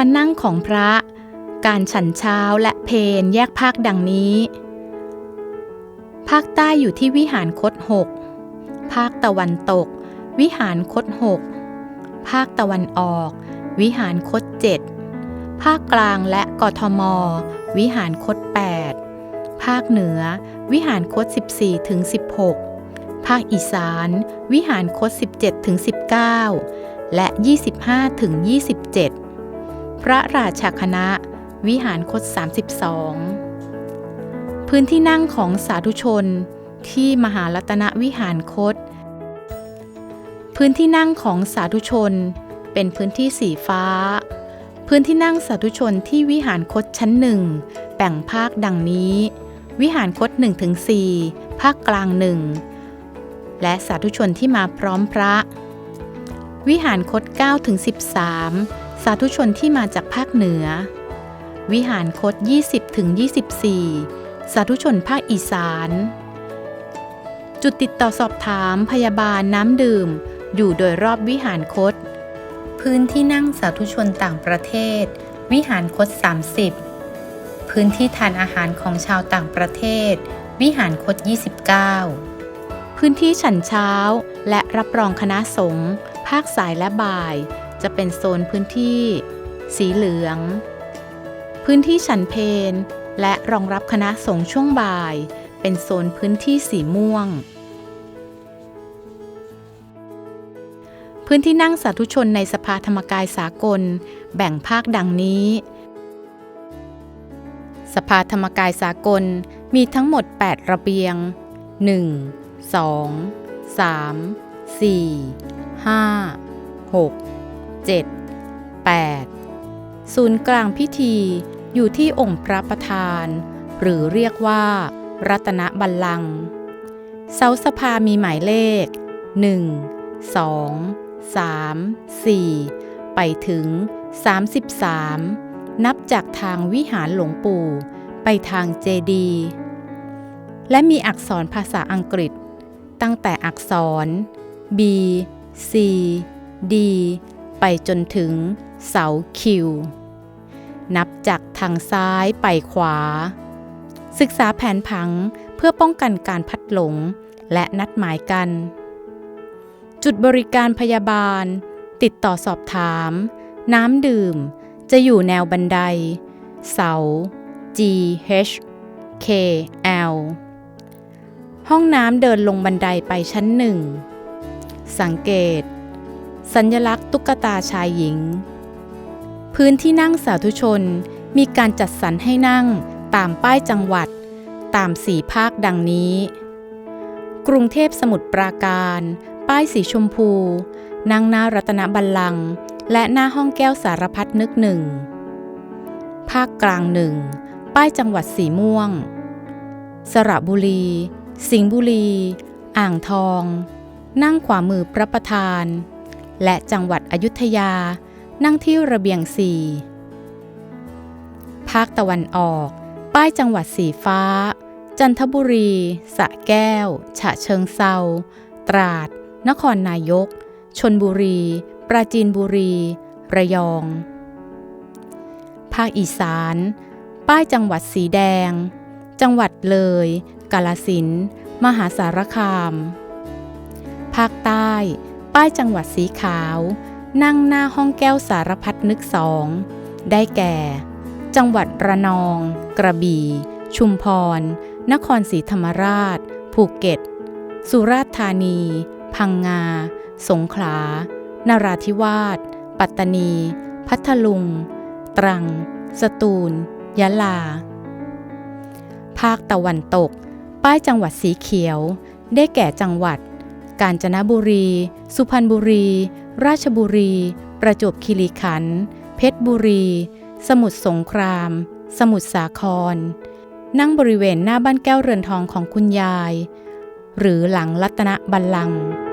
การนั่งของพระ การฉันเช้าและเพนแยกภาคดังนี้ ภาคใต้อยู่ที่วิหารคดหกภาคตะวันตก วิหารคดหกภาคตะวันออก วิหารคดเจ็ดภาคกลางและกทม วิหารคดแปดภาคเหนือ วิหารคด14ถึง16ภาคอีสาน วิหารคด17ถึง19และ 25ถึง27 พระราชาคณะ วิหารคด32 พื้นที่นั่งของสาธุชนที่มหารัตนวิหารคดพื้นที่นั่งของสาธุชนเป็นพื้นที่สีฟ้า พื้นที่นั่งสาธุชนที่วิหารคดชั้นหนึ่งแบ่งภาคดังนี้ วิหารคด1ถึง4ภาคกลางหนึ่งและสาธุชนที่มาพร้อมพระ วิหารคด9ถึง13 สาธุชนที่มาจากภาคเหนือ วิหารคด20ถึง24 สาธุชนภาคอีสาน จุดติดต่อสอบถามพยาบาลน้ำดื่ม อยู่โดยรอบวิหารคดพื้นที่นั่งสาธุชนต่างประเทศ วิหารคด30 พื้นที่ทานอาหารของชาวต่างประเทศ วิหารคด29 พื้นที่ฉันเช้าและรับรองคณะสงฆ์ภาคสายและบ่าย จะเป็นโซนพื้นที่ สีเหลือง พื้นที่ฉันเพนและรองรับคณะสงฆ์ช่วงบ่าย เป็นโซนพื้นที่สีม่วง พื้นที่นั่งสาธุชนในสภาธรรมกายสากล แบ่งภาคดังนี้ สภาธรรมกายสากลมีทั้งหมด 8 ระเบียง 1 2 3 4 5 6 7 8 ศูนย์กลางพิธีอยู่ที่องค์พระประธาน หรือเรียกว่า รัตนบัลลังก์เสาสภามีหมายเลข 1 2 3 4 ไปถึง 33 นับจากทางวิหารหลวงปู่ ไปทางเจดี และมีอักษรภาษาอังกฤษ ตั้งแต่อักษร B C D ไปจนถึงเสา Q นับจากทางซ้ายไปขวา ศึกษาแผนผังเพื่อป้องกันการพัดหลงและนัดหมายกัน จุดบริการพยาบาล ติดต่อสอบถาม น้ำดื่ม จะอยู่แนวบันได เสา G H K L ห้องน้ำเดินลงบันไดไปชั้นหนึ่ง สังเกต สัญลักษณ์ตุ๊กตาชายหญิง พื้นที่นั่งสาธุชนมีการจัดสรรให้นั่งตามป้ายจังหวัด ตามสีภาคดังนี้ กรุงเทพสมุทรปราการ ป้ายสีชมพู นั่งหน้ารัตนบัลลังก์และหน้าห้องแก้วสารพัดนึกหนึ่ง ภาคกลางหนึ่ง ป้ายจังหวัดสีม่วง สระบุรี สิงห์บุรี อ่างทอง นั่งขวามือพระประธาน และจังหวัดอยุธยา นั่งที่ระเบียงสี่ภาคตะวันออก ป้ายจังหวัดสีฟ้า จันทบุรี สะแก้ว ฉะเชิงเซา ตราด นครนายก ชนบุรี ปราจีนบุรี ระยอง ภาคอีสาน ป้ายจังหวัดสีแดง จังหวัดเลย กาลสิน มหาสารคาม ภาคใต้ ป้ายจังหวัดสีขาว นั่งหน้าห้องแก้วสารพัดนึกสอง ได้แก่ จังหวัดระนอง กระบี่ ชุมพร นครศรีธรรมราช ภูเก็ต สุราษฎร์ธานี พังงา สงขลา นราธิวาส ปัตตานี พัทลุง ตรัง สตูล ยะลา ภาคตะวันตก ป้ายจังหวัดสีเขียว ได้แก่จังหวัด กาญจนบุรี สุพรรณบุรี ราชบุรี ประจวบคีรีขันธ์ เพชรบุรี สมุทรสงคราม สมุทรสาคร นั่งบริเวณหน้าบ้านแก้วเรือนทองของคุณยาย หรือหลังรัตนบัลลังก์